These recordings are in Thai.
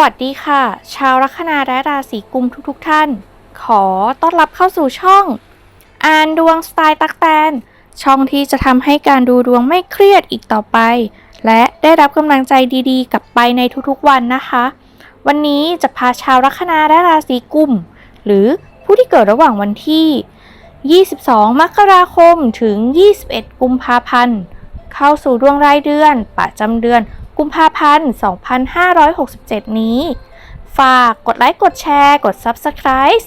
วัสดีค่ะ ชาวลัคนาและราศีกุมทุกๆทท่าน ขอต้อนรับเข้าสู่ช่อง อ่านดวงสไตล์ตักแตน ช่องที่จะทำให้การดูดวงไม่เครียดอีกต่อไป และได้รับกำลังใจดีๆ กลับไปในทุกๆวันนะคะ วันนี้จะพาชาวลัคนาและราศีกุมหรือผู้ที่เกิดระหว่างวันที่ 22 มกราคมถึง 21 กุมภาพันธ์ เข้าสู่ดวงรายเดือนประจำเดือน กุมภาพันธ์ 2567 นี้ ฝากกดไลค์กดแชร์ กด Subscribe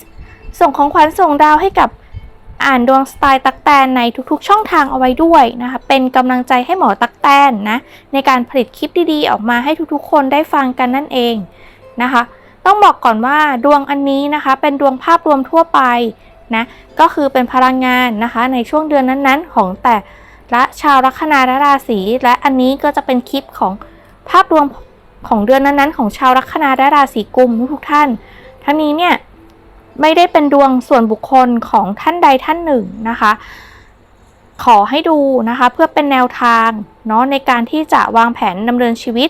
ส่งของขวัญส่งดาวให้กับอ่านดวงสไตล์ตักแตนในทุกๆ ช่องทางเอาไว้ด้วยนะคะ เป็นกำลังใจให้หมอตักแตนนะ ในการผลิตคลิปดีๆ ออกมาให้ทุกๆ คนได้ฟังกันนั่นเองนะคะ ต้องบอกก่อนว่าดวงอันนี้นะคะ เป็นดวงภาพรวมทั่วไปนะ ก็คือเป็นพลังงานนะคะ ในช่วงเดือนนั้นๆ ของแต่ละชาวลัคนาและราศีและอันนี้ก็จะเป็นคลิปของ ภาพรวมของเดือนนั้นๆ ของชาวลัคนาและราศีกุมทุกท่าน ทั้งนี้เนี่ยไม่ได้เป็นดวงส่วนบุคคลของท่านใดท่านหนึ่งนะคะ ขอให้ดูนะคะเพื่อเป็นแนวทางเนาะในการที่จะวางแผนดำเนินชีวิต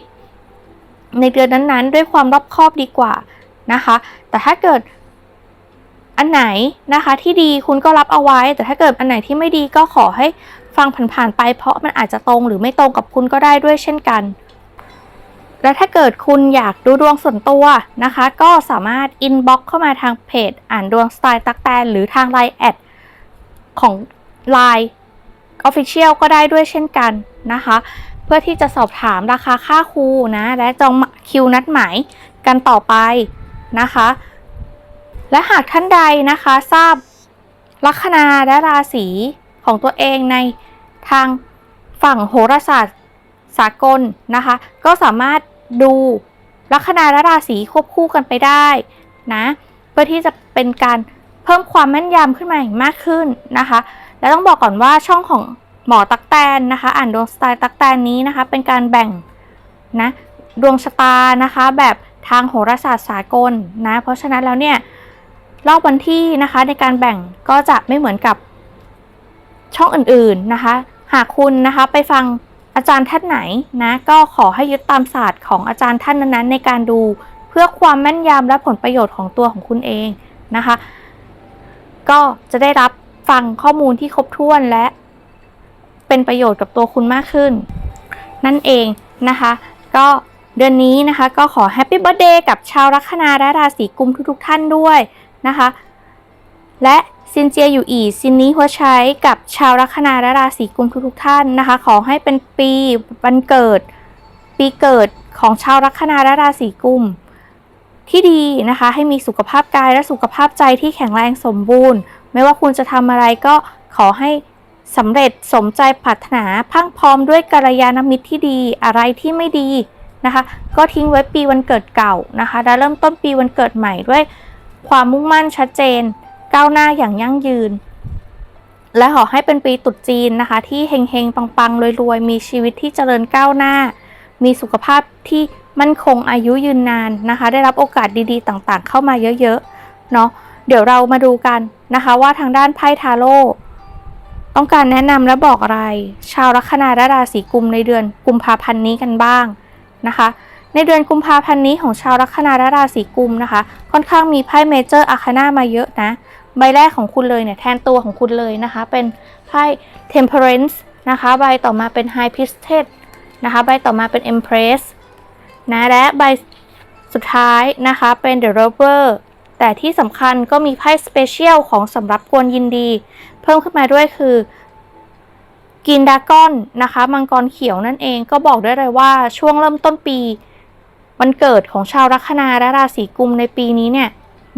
ในเดือนนั้นๆ ด้วยความรอบคอบดีกว่านะคะ แต่ถ้าเกิดอันไหนนะคะที่ดีคุณก็รับเอาไว้ แต่ถ้าเกิดอันไหนที่ไม่ดีก็ขอให้ฟังผ่านๆไป เพราะมันอาจจะตรงหรือไม่ตรงกับคุณก็ได้ด้วยเช่นกัน และถ้าเกิดคุณอยากดูดวงส่วนตัวนะคะ ก็สามารถอินบ็อกเข้ามาทางเพจ อ่านดวงสไตล์ตักแตน หรือทางไลน์แอดของ Line Official ก็ได้ด้วยเช่นกันนะคะ เพื่อที่จะสอบถามราคาค่าครูนะ และจองคิวนัดหมายกันต่อไปนะคะ และหากท่านใดนะคะทราบลัคนาและราศีของตัวเองในทางฝั่งโหราศาสตร์สากลนะคะ ก็สามารถ ดูลัคนาและราศีควบคู่กันไปได้นะเพื่อที่จะเป็นการเพิ่มความแม่นยำขึ้นมาอีกมากขึ้นนะคะ และต้องบอกก่อนว่าช่องของหมอตักแตนนะคะ อ่านดวงสไตล์ตักแตนนี้นะคะ เป็นการแบ่งนะดวงชะตานะคะ แบบทางโหราศาสตร์สากลนะ เพราะฉะนั้นแล้วเนี่ยรอบวันที่นะคะในการแบ่งก็จะไม่เหมือนกับช่องอื่นๆนะคะ หากคุณนะคะไปฟัง อาจารย์ท่านไหนนะก็ขอให้ยึดตามศาสตร์ของอาจารย์ท่านนั้นๆในการดู เพื่อความแม่นยำและผลประโยชน์ของตัวของคุณเองนะคะ ก็จะได้รับฟังข้อมูลที่ครบถ้วนและเป็นประโยชน์กับตัวคุณมากขึ้น นั่นเองนะคะ ก็เดือนนี้นะคะก็ขอแฮปปี้เบ t ร์เดย์กับชาวลัคนาและราศีกุมทุกๆท่านด้วยนะคะ และ ซินเจียอยู่อีซินนี้หัวใช้กับชาวลัคนาและราศีกุมทุกๆท่านนะคะ ขอให้เป็นปีวันเกิด ปีเกิดของชาวลัคนาและราศีกุมที่ดีนะคะ ให้มีสุขภาพกายและสุขภาพใจที่แข็งแรงสมบูรณ์ ไม่ว่าคุณจะทำอะไรก็ขอให้สำเร็จสมใจปรารถนาพังพร้อมด้วยกัลยาณมิตรที่ดีอะไรที่ไม่ดีนะคะ ก็ทิ้งไว้ปีวันเกิดเก่านะคะ แล้วเริ่มต้นปีวันเกิดใหม่ด้วย ความมุ่งมั่นชัดเจน ก้าวหน้าอย่างยั่งยืน และขอให้เป็นปีตรุษจีนนะคะ ที่เฮงๆ ปังๆรวยๆ มีชีวิตที่เจริญก้าวหน้า มีสุขภาพที่มั่นคงอายุยืนนานนะคะ ได้รับโอกาสดีๆ ต่างๆ เข้ามาเยอะๆเนาะเดี๋ยวเรามาดูกันนะคะว่าทางด้านไพ่ทาโร่ต้องการแนะนำและบอกอะไร ชาวลัคนาและราศีกุมในเดือนกุมภาพันธ์นี้กันบ้างนะคะ ในเดือนกุมภาพันธ์นี้ของชาวลัคนาและราศีกุมนะคะ ค่อนข้างมีไพ่เมเจอร์อาคานามาเยอะนะ ใบแรกของคุณเลยเนี่ยแทนตัวของคุณเลยนะคะ เป็นไพ่ Temperance นะคะ ใบต่อมาเป็น High Priestess นะคะ ใบต่อมาเป็น Empress นะและใบสุดท้ายนะคะเป็น The Rover แต่ที่สำคัญก็มีไพ่ Special ของสำหรับกวนยินดี เพิ่มขึ้นมาด้วยคือกินดากอนนะคะมังกรเขียวนั่นเองก็บอกได้เลยว่าช่วงเริ่มต้นปีวันเกิดของชาวลัคนาและราศีกุมในปีนี้เนี่ย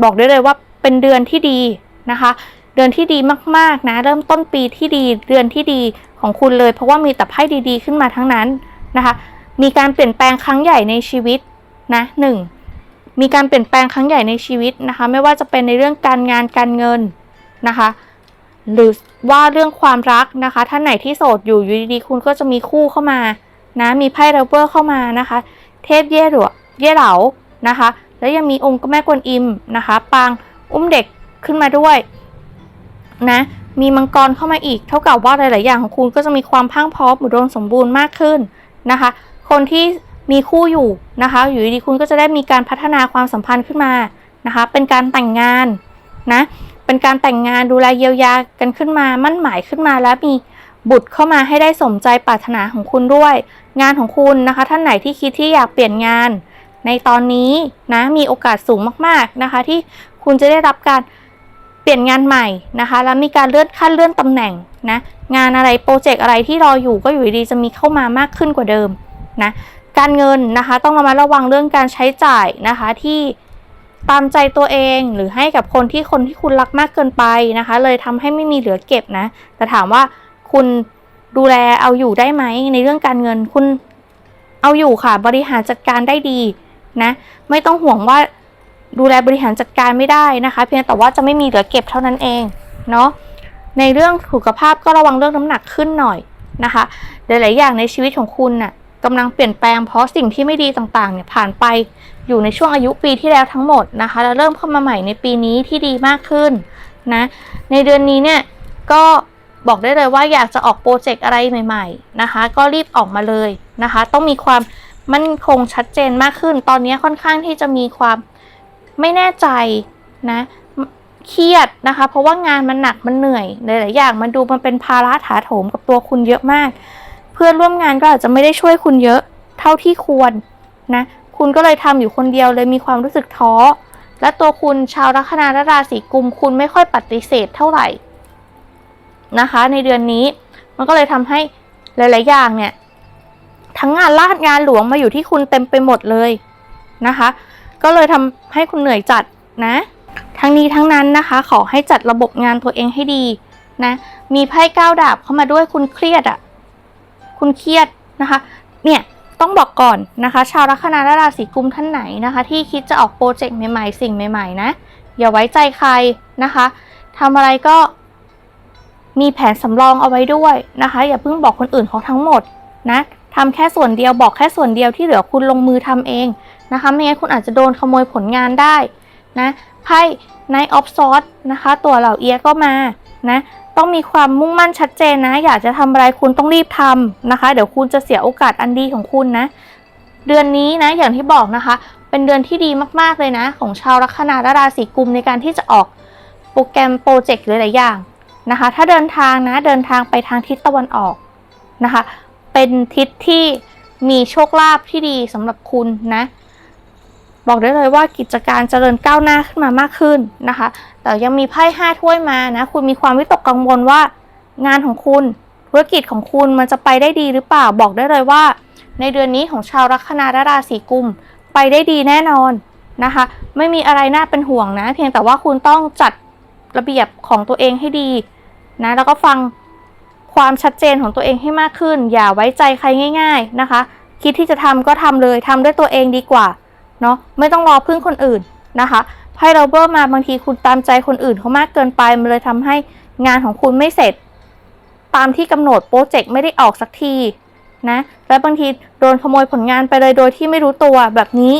บอกได้เลยว่าเป็นเดือนที่ดี นะคะ เดือนที่ดีมากๆนะ เริ่มต้นปีที่ดีเดือนที่ดีของคุณเลย เพราะว่ามีแต่ไพ่ดีๆ ขึ้นมาทั้งนั้นนะคะ มีการเปลี่ยนแปลงครั้งใหญ่ในชีวิตนะหนึ่งมีการเปลี่ยนแปลงครั้งใหญ่ในชีวิตนะคะ ไม่ว่าจะเป็นในเรื่องการงานการเงินนะคะ หรือว่าเรื่องความรักนะคะ ท่านไหนที่โสดอยู่อยู่ดีๆคุณก็จะมีคู่เข้ามานะมีไพ่เรเวอร์เข้ามานะคะ เทพเย่หลวเย่เหลานะคะ แล้วยังมีองค์แม่กวนอิมนะคะ ปางอุ้มเด็ก ขึ้นมาด้วยนะมีมังกรเข้ามาอีก เท่ากับว่าหลาย ๆ อย่างของคุณก็จะมีความพังพร้อมอุดมสมบูรณ์มากขึ้นนะคะ คนที่มีคู่อยู่นะคะ อยู่ดีคุณก็จะได้มีการพัฒนาความสัมพันธ์ขึ้นมานะคะ เป็นการแต่งงานนะ เป็นการแต่งงานดูแลเยียวยากันขึ้นมา มั่นหมายขึ้นมา แล้วมีบุตรเข้ามาให้ได้สมใจปรารถนาของคุณด้วย งานของคุณนะคะ ท่านไหนที่คิดที่อยากเปลี่ยนงาน ในตอนนี้นะมีโอกาสสูงมาก ๆ นะคะ ที่คุณจะได้รับการ เปลี่ยนงานใหม่นะคะ แล้วมีการเลื่อนขั้นเลื่อนตำแหน่งนะงานอะไรโปรเจกต์อะไรที่รออยู่ก็อยู่ดีๆจะมีเข้ามามากขึ้นกว่าเดิมนะการเงินนะคะต้องระมัดระวังเรื่องการใช้จ่ายนะคะที่ตามใจตัวเองหรือให้กับคนที่คนที่คุณรักมากเกินไปนะคะ เลยทำให้ไม่มีเหลือเก็บนะ แต่ถามว่าคุณดูแลเอาอยู่ได้ไหมในเรื่องการเงินคุณเอาอยู่ค่ะ บริหารจัดการได้ดีนะ ไม่ต้องห่วงว่า ดูแลบริหารจัดการไม่ได้นะคะ เพียงแต่ว่าจะไม่มีเหลือเก็บเท่านั้นเองเนาะในเรื่องสุขภาพก็ระวังเรื่องน้ำหนักขึ้นหน่อยนะคะหลายๆอย่างในชีวิตของคุณน่ะกำลังเปลี่ยนแปลงเพราะสิ่งที่ไม่ดีต่างๆเนี่ยผ่านไปอยู่ในช่วงอายุปีที่แล้วทั้งหมดนะคะ แล้วเริ่มเข้ามาใหม่ในปีนี้ที่ดีมากขึ้นนะในเดือนนี้เนี่ยก็บอกได้เลยว่าอยากจะออกโปรเจกต์อะไรใหม่ ๆนะคะ ก็รีบออกมาเลยนะคะ ต้องมีความมั่นคงชัดเจนมากขึ้น ตอนนี้ค่อนข้างที่จะมีความ ไม่แน่ใจนะเครียดนะคะ เพราะว่างานมันหนักมันเหนื่อยหลายๆอย่างมันดูมันเป็นภาระถาโถมกับตัวคุณเยอะมาก เพื่อนร่วมงานก็อาจจะไม่ได้ช่วยคุณเยอะเท่าที่ควรนะคุณก็เลยทำอยู่คนเดียวเลยมีความรู้สึกท้อ และตัวคุณชาวลัคนาและราศีกุมคุณไม่ค่อยปฏิเสธเท่าไหร่นะคะ ในเดือนนี้มันก็เลยทำให้หลาย ๆ อย่างเนี่ย ทั้งงานลาดงานหลวงมาอยู่ที่คุณเต็มไปหมดเลยนะคะ ก็เลยทำให้คุณเหนื่อยจัดนะ ทั้งนี้ทั้งนั้นนะคะ ขอให้จัดระบบงานตัวเองให้ดีนะ มีไพ่ก้าวดาบเข้ามาด้วยคุณเครียดอะ่ะ คุณเครียดนะคะ เนี่ยต้องบอกก่อนนะคะ ชาวลัคนาและราศีกุมท่านไหนนะคะ ที่คิดจะออกโปรเจกต์ใหม่ๆ สิ่งใหม่ๆนะ อย่าไว้ใจใครนะคะทำอะไรก็มีแผนสำรองเอาไว้ด้วยนะคะ อย่าเพิ่งบอกคนอื่นเขาทั้งหมดนะทำแค่ส่วนเดียวบอกแค่ส่วนเดียวที่เหลือคุณลงมือทำเอง นะคะ ไม่งั้นคุณอาจจะโดนขโมยผลงานได้นะไพ่ในออฟซอสนะคะ ตัวเหล่าเอียก็มานะต้องมีความมุ่งมั่นชัดเจนนะ อยากจะทำอะไรคุณต้องรีบทำนะคะ เดี๋ยวคุณจะเสียโอกาสอันดีของคุณนะ เดือนนี้นะอย่างที่บอกนะคะ เป็นเดือนที่ดีมากๆเลยนะ ของชาวลัคนาและราศีกุมในการที่จะออกโปรแกรมโปรเจกต์หลายๆอย่างนะคะ ถ้าเดินทางนะเดินทางไปทางทิศตะวันออกนะคะ เป็นทิศที่มีโชคลาภที่ดีสำหรับคุณนะ บอกได้เลยว่ากิจการเจริญก้าวหน้าขึ้นมามากขึ้นนะคะ แต่ยังมีไพ่ห้าถ้วยมานะคุณมีความวิตกกังวลว่างานของคุณธุรกิจของคุณมันจะไปได้ดีหรือเปล่าบอกได้เลยว่า ในเดือนนี้ของชาวลัคนาและราศีกุมไปได้ดีแน่นอนนะคะ ไม่มีอะไรน่าเป็นห่วงนะ เพียงแต่ว่าคุณต้องจัดระเบียบของตัวเองให้ดีนะแล้วก็ฟังความชัดเจนของตัวเองให้มากขึ้น อย่าไว้ใจใครง่าย ๆนะคะ คิดที่จะทำก็ทำเลยทำด้วยตัวเองดีกว่า เนาะไม่ต้องรอพึ่งคนอื่นนะคะไพ่เราเบอร์มาบางทีคุณตามใจคนอื่นเขามากเกินไปมันเลยทำให้งานของคุณไม่เสร็จ ตามที่กำหนดโปรเจกต์ไม่ได้ออกสักทีนะและบางทีโดนขโมยผลงานไปเลยโดยที่ไม่รู้ตัวแบบนี้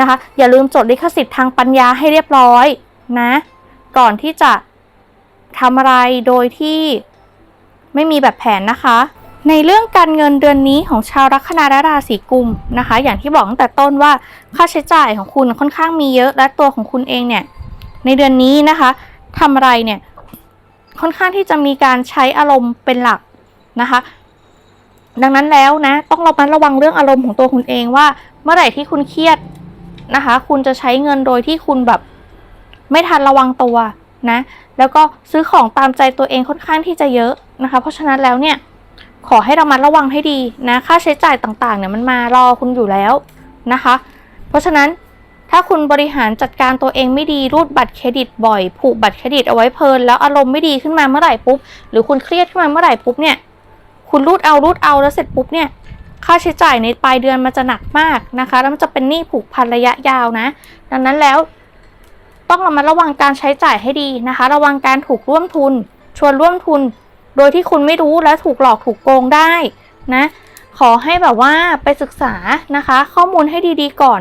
นะคะ อย่าลืมจดลิขสิทธิ์ทางปัญญาให้เรียบร้อยนะก่อนที่จะทำอะไรโดยที่ไม่มีแบบแผนนะคะ ในเรื่องการเงินเดือนนี้ของชาวลัคนาและราศีกุมนะคะ อย่างที่บอกตั้งแต่ต้นว่าค่าใช้จ่ายของคุณค่อนข้างมีเยอะและตัวของคุณเองเนี่ยในเดือนนี้นะคะทำอะไรเนี่ยค่อนข้างที่จะมีการใช้อารมณ์เป็นหลักนะคะ ดังนั้นแล้วนะต้องระมัดระวังเรื่องอารมณ์ของตัวคุณเองว่า เมื่อไหร่ที่คุณเครียดนะคะ คุณจะใช้เงินโดยที่คุณแบบไม่ทันระวังตัวนะ แล้วก็ซื้อของตามใจตัวเองค่อนข้างที่จะเยอะนะคะ เพราะฉะนั้นแล้วเนี่ย ขอให้ระมัดระวังให้ดีนะค่าใช้จ่ายต่างๆเนี่ยมันมารอคุณอยู่แล้วนะคะ เพราะฉะนั้นถ้าคุณบริหารจัดการตัวเองไม่ดีรูดบัตรเครดิตบ่อย ผูกบัตรเครดิตเอาไว้เพลิน แล้วอารมณ์ไม่ดีขึ้นมาเมื่อไหร่ปุ๊บ หรือคุณเครียดขึ้นมาเมื่อไหร่ปุ๊บเนี่ยคุณรูดเอารูดเอาแล้วเสร็จปุ๊บเนี่ยค่าใช้จ่ายในปลายเดือนมันจะหนักมากนะคะ แล้วมันจะเป็นหนี้ผูกพันระยะยาวนะ ดังนั้นแล้ว ต้องระมัดระวังการใช้จ่ายให้ดีนะคะ ระวังการถูกร่วมทุน ชวนร่วมทุน โดยที่คุณไม่รู้และถูกหลอกถูกโกงได้นะขอให้แบบว่าไปศึกษานะคะ ข้อมูลให้ดีๆก่อน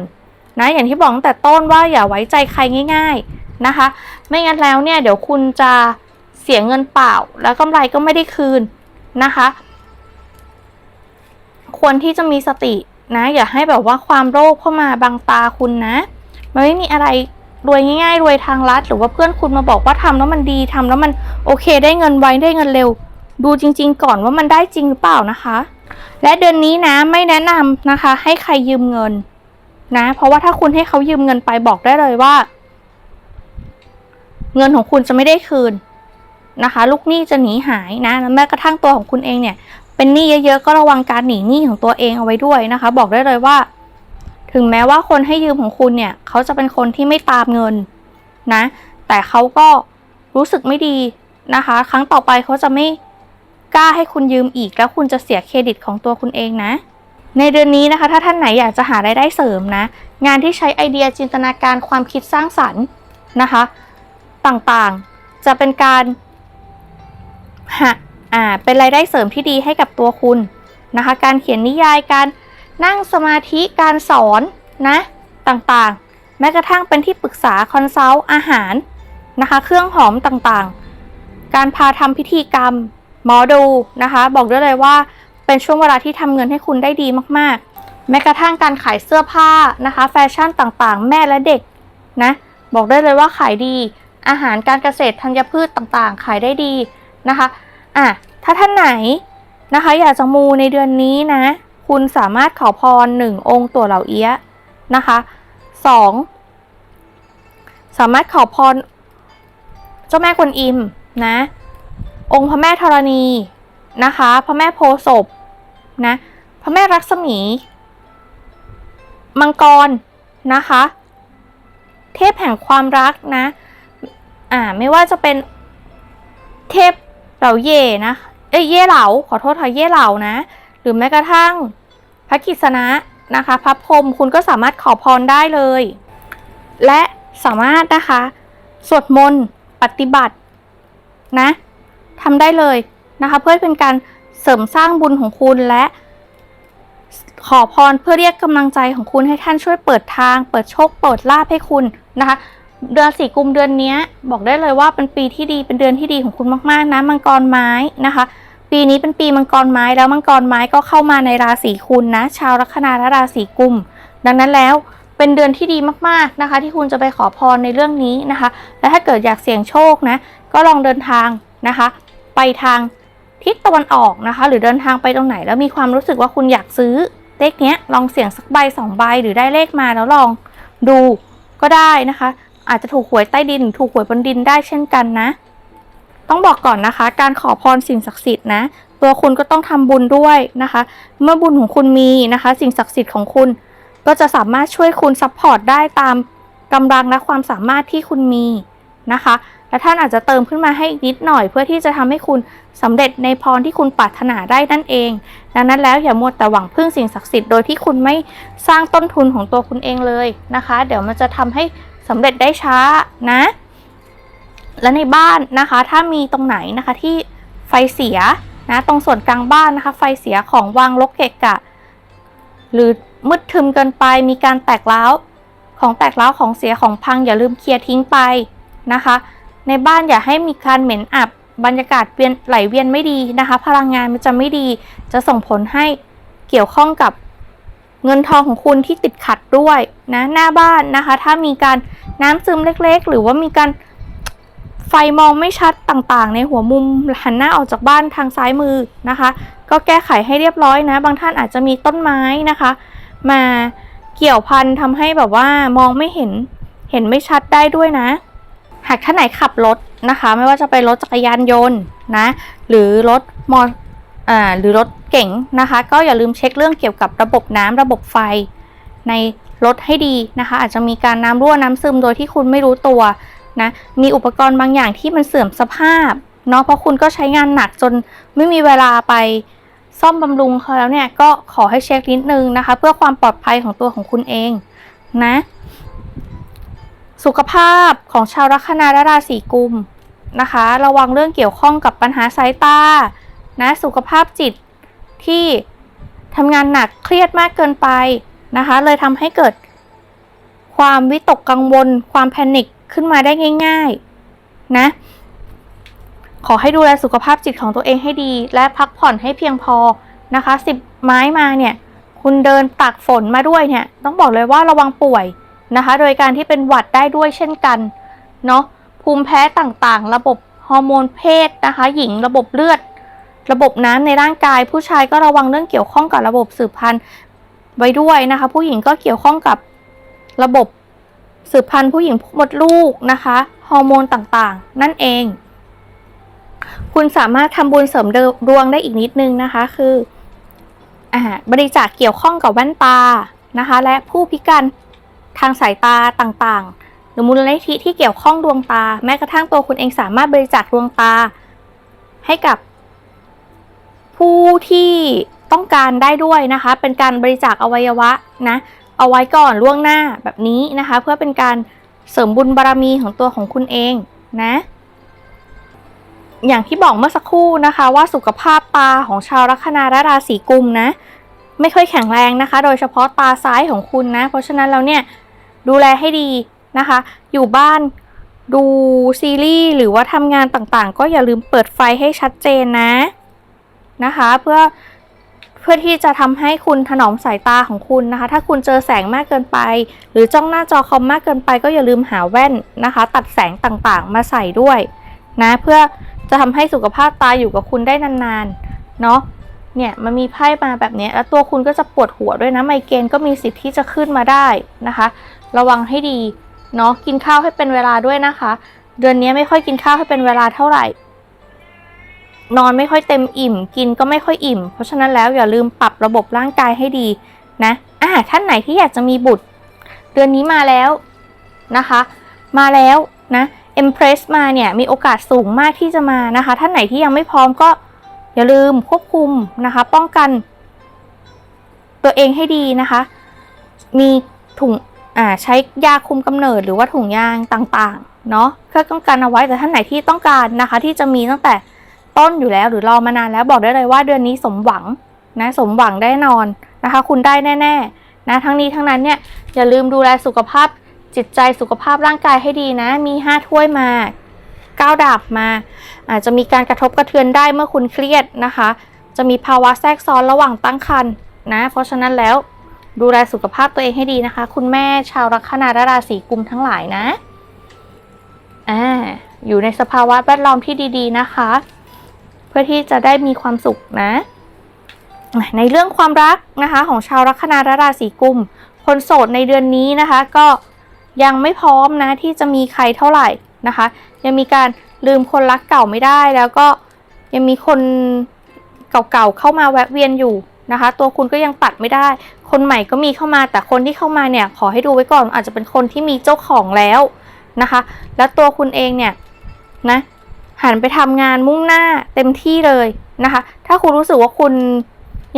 นะอย่างที่บอกตั้งแต่ต้นว่าอย่าไว้ใจใครง่าย ๆนะคะ ไม่งั้นแล้วเนี่ยเดี๋ยวคุณจะเสียเงินเปล่า แล้วกำไรก็ไม่ได้คืนนะคะ ควรที่จะมีสตินะ อย่าให้แบบว่าความโลภเข้ามาบังตาคุณนะมันไม่มีอะไรรวยง่ายๆรวยทางลัด หรือว่าเพื่อนคุณมาบอกว่าทำแล้วมันดีทำแล้วมันโอเคได้เงินไวได้เงินเร็ว ดูจริงๆก่อนว่ามันได้จริงหรือเปล่านะคะ และเดือนนี้นะไม่แนะนำนะคะ ให้ใครยืมเงิน นะ เพราะว่าถ้าคุณให้เขายืมเงินไปบอกได้เลยว่า เงินของคุณจะไม่ได้คืนนะคะ ลูกหนี้จะหนีหายนะแแม้กระทั่งตัวของคุณเองเนี่ย เป็นหนี้เยอะๆก็ระวังการหนีหนี้ของตัวเองเอาไว้ด้วยนะคะ บอกได้เลยว่า ถึงแม้ว่าคนให้ยืมของคุณเนี่ย เขาจะเป็นคนที่ไม่ตามเงินนะ แต่เขาก็รู้สึกไม่ดีนะคะ ครั้งต่อไปเขาจะไม่ กล้าให้คุณยืมอีก แล้วคุณจะเสียเครดิตของตัวคุณเองนะ ในเดือนนี้นะคะ ถ้าท่านไหนอยากจะหารายได้เสริมนะ งานที่ใช้ไอเดียจินตนาการความคิดสร้างสรรค์นะคะ ต่างๆ จะเป็นการหาอ่าเป็นรายได้เสริมที่ดีให้กับตัวคุณนะคะ การเขียนนิยายการนั่งสมาธิการสอนนะต่างๆ แม้กระทั่งเป็นที่ปรึกษาคอนซัลท์อาหารนะคะ เครื่องหอมต่างๆ การพาทำพิธีกรรม หมอดูนะคะ บอกได้เลยว่าเป็นช่วงเวลาที่ทำเงินให้คุณได้ดีมากๆ แม้กระทั่งการขายเสื้อผ้านะคะ แฟชั่นต่างๆ แม่และเด็กนะบอกได้เลยว่าขายดี อาหารการเกษตรธัญพืชต่างๆ ขายได้ดีนะคะอะถ้าท่านไหนนะคะ อยากจะมูในเดือนนี้นะ คุณสามารถขอพรหนึ่งองค์ตัวเหล่าเอี้ยะนะคะสองสามารถขอพร เจ้าแม่กวนอิมนะ องค์พระแม่ธรณีนะคะ พระแม่โพธิ์ศพนะ พระแม่รักษมี มังกรนะคะ เทพแห่งความรักนะ อ่าไม่ว่าจะเป็นเทพเหล่าเย่นะ เอ้ยเย่เหล่าขอโทษค่ะเย่เหล่านะ หรือแม้กระทั่งพระกิษณะนะคะ พระพรมคุณก็สามารถขอพรได้เลย และสามารถนะคะ สวดมนต์ปฏิบัตินะ ทำได้เลยนะคะ เพื่อเป็นการเสริมสร้างบุญของคุณและ ขอพรเพื่อเรียกกำลังใจของคุณให้ท่านช่วยเปิดทาง เปิดโชคเปิดลาภให้คุณนะคะเดือนสี่กุมเดือนนี้บอกได้เลยว่าเป็นปีที่ดีเป็นเดือนที่ดีของคุณมากๆนะมังกรไม้นะคะ ปีนี้เป็นปีมังกรไม้แล้วมังกรไม้ก็เข้ามาในราศีคุณนะ ชาวลัคนาและราศีกุม ดังนั้นแล้วเป็นเดือนที่ดีมากๆนะคะ ที่คุณจะไปขอพรในเรื่องนี้นะคะ และถ้าเกิดอยากเสี่ยงโชคนะ ก็ลองเดินทางนะคะ ไปทางทิศตะวันออกนะคะ หรือเดินทางไปตรงไหน แล้วมีความรู้สึกว่าคุณอยากซื้อเลขเนี้ยลองเสี่ยงสักใบสองใบหรือได้เลขมาแล้วลองดูก็ได้นะคะ อาจจะถูกหวยใต้ดิน ถูกหวยบนดินได้เช่นกันนะ ต้องบอกก่อนนะคะ การขอพรสิ่งศักดิ์สิทธิ์นะตัวคุณก็ต้องทำบุญด้วยนะคะ เมื่อบุญของคุณมีนะคะ สิ่งศักดิ์สิทธิ์ของคุณ ก็จะสามารถช่วยคุณซัพพอร์ตได้ตามกำลังและความสามารถที่คุณมีนะคะ และท่านอาจจะเติมขึ้นมาให้อีกนิดหน่อย เพื่อที่จะทำให้คุณสำเร็จในพรที่คุณปรารถนาได้นั่นเอง ดังนั้นแล้วอย่ามัวแต่หวังพึ่งสิ่งศักดิ์สิทธิ์โดยที่คุณไม่สร้างต้นทุนของตัวคุณเองเลยนะคะ เดี๋ยวมันจะทำให้สำเร็จได้ช้านะ และในบ้านนะคะ ถ้ามีตรงไหนนะคะที่ไฟเสียนะตรงส่วนกลางบ้านนะคะ ไฟเสียของวางลกเกะกะ หรือมืดทึมเกินไปมีการแตกร้าของแตกร้าของเสียของพังอย่าลืมเคลียร์ทิ้งไปนะคะ ในบ้านอย่าให้มีการเหม็นอับบรรยากาศเวียนไหลเวียนไม่ดีนะคะ พลังงานมันจะไม่ดี จะส่งผลให้เกี่ยวข้องกับเงินทองของคุณที่ติดขัดด้วยนะหน้าบ้านนะคะ ถ้ามีการน้ำซึมเล็ก ๆ หรือว่ามีการไฟมองไม่ชัดต่างๆ ในหัวมุมหันหน้าออกจากบ้านทางซ้ายมือนะคะ ก็แก้ไขให้เรียบร้อยนะ บางท่านอาจจะมีต้นไม้นะคะ มาเกี่ยวพันทำให้แบบว่ามองไม่เห็นเห็นไม่ชัดได้ด้วยนะ หากท่านไหนขับรถนะคะ ไม่ว่าจะเป็นรถจักรยานยนต์นะ หรือรถมออ่าหรือรถเก๋งนะคะ ก็อย่าลืมเช็คเรื่องเกี่ยวกับระบบน้ำระบบไฟ ในรถให้ดีนะคะ อาจจะมีการน้ำรั่วน้ำซึมโดยที่คุณไม่รู้ตัวนะมีอุปกรณ์บางอย่างที่มันเสื่อมสภาพเนาะเพราะคุณก็ใช้งานหนักจนไม่มีเวลาไปซ่อมบำรุงเขาแล้วเนี่ยก็ขอให้เช็คนิดนึงนะคะ เพื่อความปลอดภัยของตัวของคุณเองนะ สุขภาพของชาวลัคนาและราศีกุมนะคะ ระวังเรื่องเกี่ยวข้องกับปัญหาสายตานะสุขภาพจิตที่ทำงานหนักเครียดมากเกินไปนะคะ เลยทำให้เกิด ความวิตกกังวล ความแพนิคขึ้นมาได้ง่าย ๆนะ ขอให้ดูแลสุขภาพจิตของตัวเองให้ดี และพักผ่อนให้เพียงพอนะคะสิบไม้มาเนี่ย คุณคุณเดินตากฝนมาด้วยเนี่ย ต้องบอกเลยว่าระวังป่วย นะคะ โดยการที่เป็นหวัดได้ด้วยเช่นกันเนาะภูมิแพ้ต่างๆ ระบบฮอร์โมนเพศนะคะ หญิงระบบเลือด ระบบน้ำในร่างกาย ผู้ชายก็ระวังเรื่องเกี่ยวข้องกับระบบสืบพันธุ์ไว้ด้วยนะคะ ผู้หญิงก็เกี่ยวข้องกับระบบสืบพันธุ์ผู้หญิงมดลูกนะคะฮอร์โมนต่างๆ นั่นเอง คุณสามารถทำบุญเสริมดวงได้อีกนิดนึงนะคะคืออบริจาคเกี่ยวข้องกับแว่นตานะคะ และผู้พิการ ทางสายตาต่างๆ หรือมูลนิธิที่เกี่ยวข้องดวงตา แม้กระทั่งตัวคุณเองสามารถบริจาคดวงตา ให้กับผู้ที่ต้องการได้ด้วยนะคะ เป็นการบริจาคอวัยวะนะ เอาไว้ก่อนล่วงหน้าแบบนี้นะคะ เพื่อเป็นการเสริมบุญบารมีของตัวของคุณเองนะ อย่างที่บอกเมื่อสักครู่นะคะ ว่าสุขภาพตาของชาวลัคนาและราศีกุมนะ ไม่ค่อยแข็งแรงนะคะ โดยเฉพาะตาซ้ายของคุณนะ เพราะฉะนั้นแล้วเนี่ย ดูแลให้ดีนะคะ อยู่บ้านดูซีรีส์หรือว่าทำงานต่างๆ ก็อย่าลืมเปิดไฟให้ชัดเจนนะนะคะ เพื่อเพื่อที่จะทำให้คุณถนอมสายตาของคุณนะคะ ถ้าคุณเจอแสงมากเกินไป หรือจ้องหน้าจอคอมมากเกินไป ก็อย่าลืมหาแว่นนะคะ ตัดแสงต่างๆ มาใส่ด้วยนะเพื่อจะทำให้สุขภาพตาอยู่กับคุณได้นานๆเนาะเนี่ยมันมีไพ่มาแบบนี้แล้วตัวคุณก็จะปวดหัวด้วยนะไมเกรนก็มีสิทธิ์ที่จะขึ้นมาได้นะคะ ระวังให้ดีเนาะกินข้าวให้เป็นเวลาด้วยนะคะ เดือนนี้ไม่ค่อยกินข้าวให้เป็นเวลาเท่าไหร่ นอนไม่ค่อยเต็มอิ่ม กินก็ไม่ค่อยอิ่ม เพราะฉะนั้นแล้วอย่าลืมปรับระบบร่างกายให้ดีนะอ่าท่านไหนที่อยากจะมีบุตร เดือนนี้มาแล้วนะคะ มาแล้วนะ Empress มาเนี่ยมีโอกาสสูงมากที่จะมานะคะ ท่านไหนที่ยังไม่พร้อมก็อย่าลืมควบคุมนะคะ ป้องกัน ตัวเองให้ดีนะคะ มีถุง อ่าใช้ยาคุมกำเนิดหรือว่าถุงยางต่างๆเนาะเพื่อต้องการเอาไว้แต่ท่านไหนที่ต้องการนะคะ ที่จะมีตั้งแต่ต้นอยู่แล้วหรือรอมานานแล้วบอกได้เลยว่าเดือนนี้สมหวังนะสมหวังแน่นอนนะคะ คุณได้แน่ๆนะทั้งนี้ทั้งนั้นเนี่ยอย่าลืมดูแลสุขภาพจิตใจสุขภาพร่างกายให้ดีนะ มีห้าถ้วยมาก้าดาบมา อาจจะมีการกระทบกระเทือนได้เมื่อคุณเครียดนะคะ จะมีภาวะแทรกซ้อนระหว่างตั้งครรภ์นะ เพราะฉะนั้นแล้ว ดูแลสุขภาพตัวเองให้ดีนะคะ คุณแม่ชาวลัคนาและราศีกุมทั้งหลายนะอ่าอยู่ในสภาวะแวดล้อมที่ดี ๆ นะคะ เพื่อที่จะได้มีความสุขนะ ในเรื่องความรักนะคะ ของชาวลัคนาและราศีกุม คนโสดในเดือนนี้นะคะ ก็ยังไม่พร้อมนะที่จะมีใครเท่าไหร่นะคะ ยังมีการลืมคนรักเก่าไม่ได้แล้วก็ยังมีคนเก่าๆเข้ามาแวะเวียนอยู่ นะคะ ตัวคุณก็ยังตัดไม่ได้ คนใหม่ก็มีเข้ามาแต่คนที่เข้ามาเนี่ยขอให้ดูไว้ก่อนอาจจะเป็นคนที่มีเจ้าของแล้วนะคะ แล้วตัวคุณเองเนี่ยนะหันไปทำงานมุ่งหน้าเต็มที่เลยนะคะ ถ้าคุณรู้สึกว่าคุณ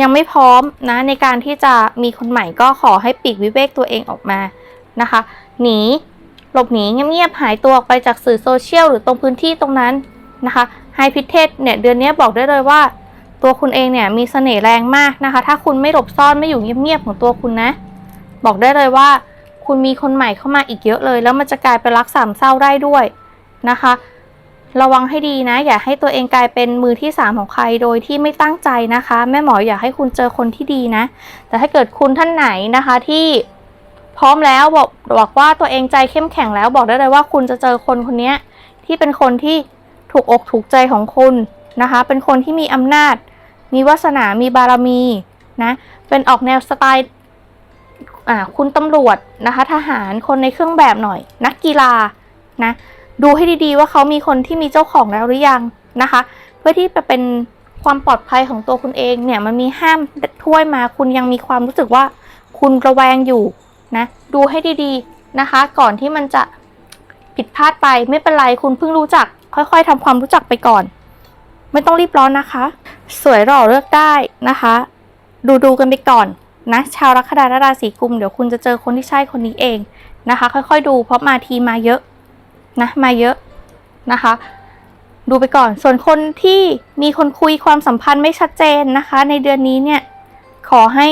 ยังไม่พร้อมนะในการที่จะมีคนใหม่ก็ขอให้ปีกวิเวกตัวเองออกมานะคะ หนีหลบหนีเงียบๆหายตัวออกไปจากสื่อโซเชียลหรือตรงพื้นที่ตรงนั้นนะคะไฮพิเทสเนี่ยเดือนนี้บอกได้เลยว่า ตัวคุณเองเนี่ยมีเสน่ห์แรงมากนะคะ ถ้าคุณไม่หลบซ่อนไม่อยู่เงียบๆของตัวคุณนะ บอกได้เลยว่า คุณมีคนใหม่เข้ามาอีกเยอะเลย แล้วมันจะกลายเป็นรักสามเศร้าได้ด้วยนะคะ ระวังให้ดีนะ อย่าให้ตัวเองกลายเป็นมือที่สามของใครโดยที่ไม่ตั้งใจนะคะ แม่หมออยากให้คุณเจอคนที่ดีนะ แต่ถ้าเกิดคุณท่านไหนนะคะที่พร้อมแล้วบอกบอกว่าตัวเองใจเข้มแข็งแล้วบอกได้เลยว่าคุณจะเจอคนคนนี้ที่เป็นคนที่ถูกอกถูกใจของคุณนะคะ เป็นคนที่มีอำนาจ มีวาสนา มีบารมีนะ เป็นออกแนวสไตล์คุณตำรวจนะคะ ทหารคนในเครื่องแบบหน่อย นักกีฬานะ ดูให้ดีๆว่าเขามีคนที่มีเจ้าของแล้วหรือยังนะคะ เพื่อที่จะเป็นความปลอดภัยของตัวคุณเองเนี่ยมันมีห้ามถ้วยมาคุณยังมีความรู้สึกว่าคุณระแวงอยู่นะดูให้ดีๆนะคะ ก่อนที่มันจะผิดพลาดไปไม่เป็นไรคุณเพิ่งรู้จัก ค่อย ๆทำความรู้จักไปก่อน ไม่ต้องรีบร้อนนะคะ สวยหล่อเลือกได้นะคะ ดูดูกันไปก่อนนะชาวลัคนาราศีกุมเดี๋ยวคุณจะเจอคนที่ใช่คนนี้เองนะคะ ค่อยๆดูเพราะมาทีมาเยอะนะมาเยอะนะคะ ดูไปก่อนส่วนคนที่มีคนคุยความสัมพันธ์ไม่ชัดเจนนะคะ ในเดือนนี้เนี่ยขอให้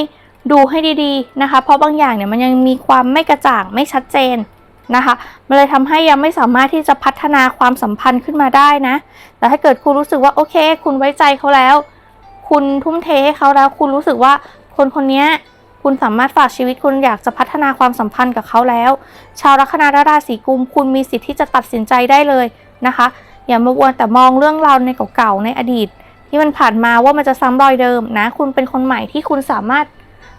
ดูให้ดีๆนะคะ เพราะบางอย่างเนี่ยมันยังมีความไม่กระจ่างไม่ชัดเจน นะคะมันเลยทำให้ยังไม่สามารถที่จะพัฒนาความสัมพันธ์ขึ้นมาได้นะ แต่ถ้าเกิดคุณรู้สึกว่าโอเค คุณไว้ใจเขาแล้ว คุณทุ่มเทให้เขาแล้ว คุณรู้สึกว่าคนคนนี้คุณสามารถฝากชีวิตคุณอยากจะพัฒนาความสัมพันธ์กับเขาแล้ว ชาวลัคนาราศีกุม คุณมีสิทธิ์ที่จะตัดสินใจได้เลยนะคะ อย่ามาวนแต่มองเรื่องราวในเก่าๆในอดีต ที่มันผ่านมาว่ามันจะซ้ำรอยเดิมนะ คุณเป็นคนใหม่ที่คุณสามารถ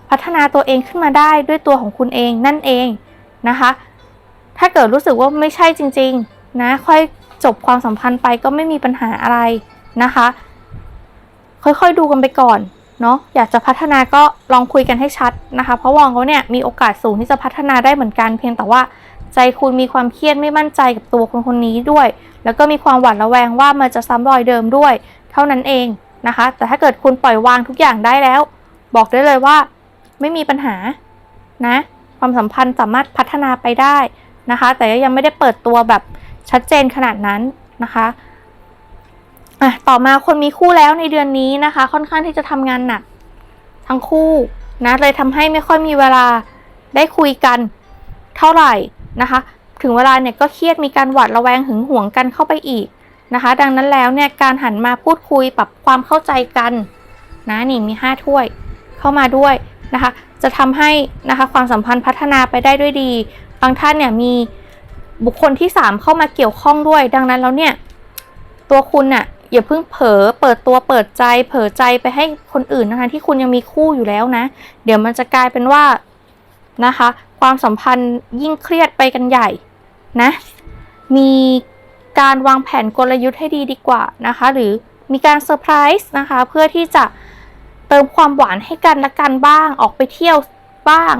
พัฒนาตัวเองขึ้นมาได้ด้วยตัวของคุณเองนั่นเองนะคะ ถ้าเกิดรู้สึกว่าไม่ใช่จริง ๆ นะ ค่อยจบความสัมพันธ์ไปก็ไม่มีปัญหาอะไรนะคะ ค่อยๆดูกันไปก่อนเนาะอยากจะพัฒนาก็ลองคุยกันให้ชัดนะคะ เพราะวองเขาเนี่ยมีโอกาสสูงที่จะพัฒนาได้เหมือนกัน เพียงแต่ว่าใจคุณมีความเครียดไม่มั่นใจกับตัวคนคนนี้ด้วย แล้วก็มีความหวาดระแวงว่ามันจะซ้ำรอยเดิมด้วย เท่านั้นเองนะคะ แต่ถ้าเกิดคุณปล่อยวางทุกอย่างได้แล้ว บอกได้เลยว่า ไม่มีปัญหานะ ความสัมพันธ์สามารถพัฒนาไปได้ นะคะ แต่ยังไม่ได้เปิดตัวแบบชัดเจนขนาดนั้นนะคะอะต่อมาคนมีคู่แล้วในเดือนนี้นะคะ ค่อนข้างที่จะทำงานหนักทั้งคู่นะเลยทำให้ไม่ค่อยมีเวลาได้คุยกันเท่าไหร่นะคะ ถึงเวลาเนี่ยก็เครียดมีการหวาดระแวงหึงหวงกันเข้าไปอีกนะคะ ดังนั้นแล้วเนี่ยการหันมาพูดคุยปรับความเข้าใจกันนะนี่มีห้าถ้วยเข้ามาด้วยนะคะ จะทำให้นะคะความสัมพันธ์พัฒนาไปได้ด้วยดี บางท่านเนี่ยมีบุคคลที่ 3 เข้ามาเกี่ยวข้องด้วย ดังนั้นแล้วเนี่ยตัวคุณน่ะอย่าเพิ่งเผลอเปิดตัวเปิดใจ เผลอใจไปให้คนอื่นนะคะที่คุณยังมีคู่อยู่แล้วนะ เดี๋ยวมันจะกลายเป็นว่านะคะ ความสัมพันธ์ยิ่งเครียดไปกันใหญ่นะมีการวางแผนกลยุทธ์ให้ดีดีกว่านะคะ หรือมีการเซอร์ไพรส์นะคะ เพื่อที่จะเติมความหวานให้กันและกันบ้าง ออกไปเที่ยวบ้าง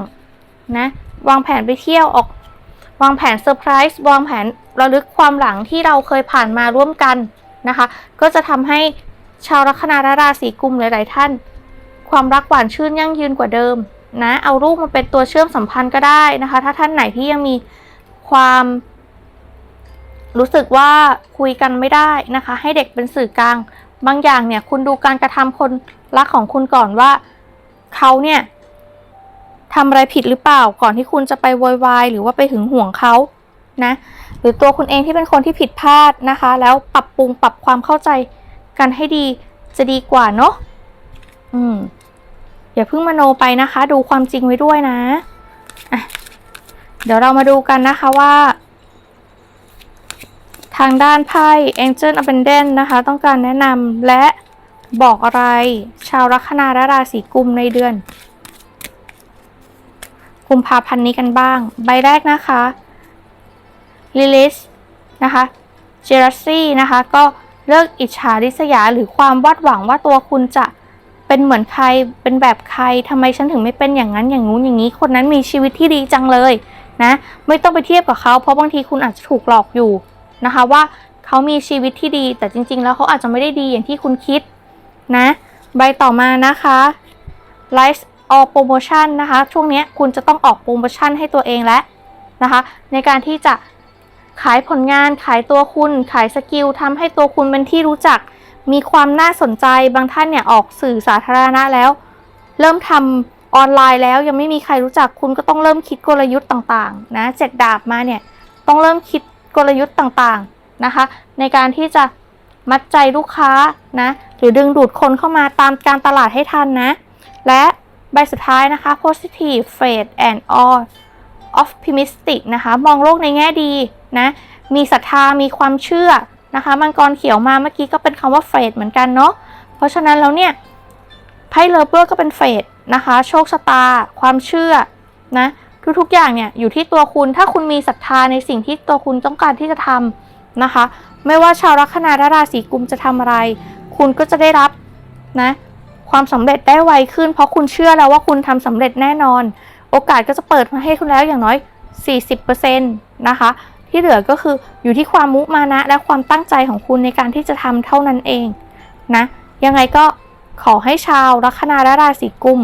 นะ วางแผนไปเที่ยวออก วางแผนเซอร์ไพรส์วางแผนระลึกความหลังที่เราเคยผ่านมาร่วมกันนะคะ ก็จะทำให้ชาวลัคนาและราศีกุมหลาย ๆ ท่าน ความรักหวานชื่นยั่งยืนกว่าเดิมนะเอารูปมาเป็นตัวเชื่อมสัมพันธ์ก็ได้นะคะ ถ้าท่านไหนที่ยังมีความรู้สึกว่าคุยกันไม่ได้นะคะ ให้เด็กเป็นสื่อกลาง บางอย่างเนี่ยคุณดูการกระทำคนรักของคุณก่อนว่าเขาเนี่ย ทำอะไรผิดหรือเปล่าก่อนที่คุณจะไปโวยวายหรือว่าไปหึงหวงเขานะหรือตัวคุณเองที่เป็นคนที่ผิดพลาดนะคะ แล้วปรับปรุงปรับความเข้าใจกันให้ดีจะดีกว่าเนาะอืมอย่าเพิ่งมโนไปนะคะ ดูความจริงไว้ด้วยนะอะเดี๋ยวเรามาดูกันนะคะว่า ทางด้านไพ่ Angel Abundant นะคะ ต้องการแนะนำและบอกอะไรชาวลัคนาและราศีกุมในเดือน กุมภาพันธ์นี้กันบ้าง ใบแรกนะคะลิลิสนะคะเจรัสซี่นะคะ ก็เลิกอิจฉาริษยาหรือความวาดหวังว่าตัวคุณจะเป็นเหมือนใครเป็นแบบใครทำไมฉันถึงไม่เป็นอย่างนั้นอย่างงู้นอย่างนี้ คนนั้นมีชีวิตที่ดีจังเลยนะไม่ต้องไปเทียบกับเขา เพราะบางทีคุณอาจจะถูกหลอกอยู่นะคะว่าเขามีชีวิตที่ดี แต่จริง ๆ แล้วเขาอาจจะไม่ได้ดีอย่างที่คุณคิดนะใบต่อมานะคะ Life or Promotion นะคะ ช่วงนี้คุณจะต้องออกโปรโมชั่นให้ตัวเองแล้วนะคะ ในการที่จะขายผลงานขายตัวคุณ ขายสกิลทำให้ตัวคุณเป็นที่รู้จัก มีความน่าสนใจบางท่านเนี่ยออกสื่อสาธารณะแล้ว เริ่มทำออนไลน์แล้วยังไม่มีใครรู้จักคุณก็ต้องเริ่มคิดกลยุทธ์ต่างๆนะเจ็ดดาบมาเนี่ยต้องเริ่มคิดกลยุทธ์ต่างๆนะคะ ในการที่จะมัดใจลูกค้านะหรือดึงดูดคนเข้ามาตามการตลาดให้ทันนะ และ ใบสุดท้ายนะคะ positive faith and all optimistic นะคะ มองโลกในแง่ดีนะ มีศรัทธา มีความเชื่อนะคะมังกรเขียวมาเมื่อกี้ก็เป็นคำว่าเฟดเหมือนกันเนาะ เพราะฉะนั้นแล้วเนี่ยไพ่เลเบอร์ก็เป็นเฟดนะคะ โชคชะตา ความเชื่อนะ ทุกๆอย่างเนี่ยอยู่ที่ตัวคุณ ถ้าคุณมีศรัทธาในสิ่งที่ตัวคุณต้องการที่จะทำนะคะ ไม่ว่าชาวลัคนาและราศีกุมจะทำอะไร คุณก็จะได้รับนะ ความสำเร็จได้ไวขึ้น เพราะคุณเชื่อแล้วว่าคุณทำสำเร็จแน่นอน โอกาสก็จะเปิดมาให้คุณแล้วอย่างน้อย 40%นะคะ ที่เหลือก็คืออยู่ที่ความมุมานะและความตั้งใจของคุณในการที่จะทำเท่านั้นเองนะยังไงก็ขอให้ชาวลัคนาและราศีกุม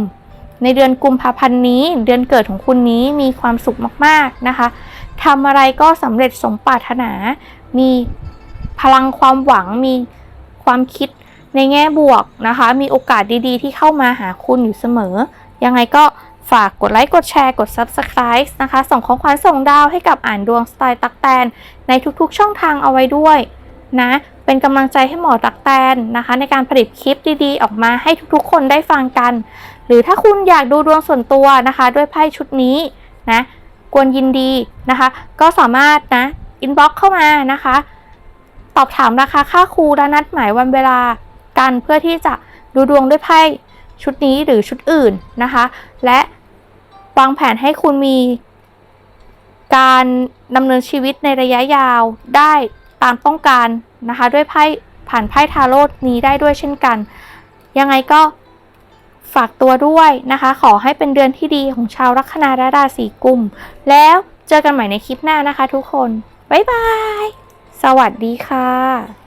ในเดือนกุมภาพันธ์นี้ เดือนเกิดของคุณนี้มีความสุขมากๆนะคะทำอะไรก็สำเร็จสมปรารถนา มีพลังความหวังมีความคิด ในแง่บวกนะคะ มีโอกาสดีๆ ที่เข้ามาหาคุณอยู่เสมอ ยังไงก็ฝากกดไลค์ กดแชร์ กด Subscribe นะคะ ส่งของขวัญส่งดาวให้กับอ่านดวงสไตล์ตักแตน ในทุกๆช่องทางเอาไว้ด้วยนะ เป็นกำลังใจให้หมอตักแตนนะคะ ในการผลิตคลิปดีๆ ออกมาให้ทุกๆ คนได้ฟังกัน หรือถ้าคุณอยากดูดวงส่วนตัวนะคะ ด้วยไพ่ชุดนี้นะกวนยินดีนะคะ ก็สามารถนะอินบ็อกเข้ามานะคะ ตอบถามราคาค่าครูและนัดหมายวันเวลา กันเพื่อที่จะดูดวงด้วยไพ่ชุดนี้หรือชุดอื่นนะคะ และวางแผนให้คุณมี การดำเนินชีวิตในระยะยาวได้ตามต้องการนะคะ ด้วยไพ่ผ่านไพ่ทาโร่นี้ได้ด้วยเช่นกัน ยังไงก็ฝากตัวด้วยนะคะ ขอให้เป็นเดือนที่ดีของชาวลัคนาและราศีกุม แล้วเจอกันใหม่ในคลิปหน้านะคะทุกคน บ๊ายบาย สวัสดีค่ะ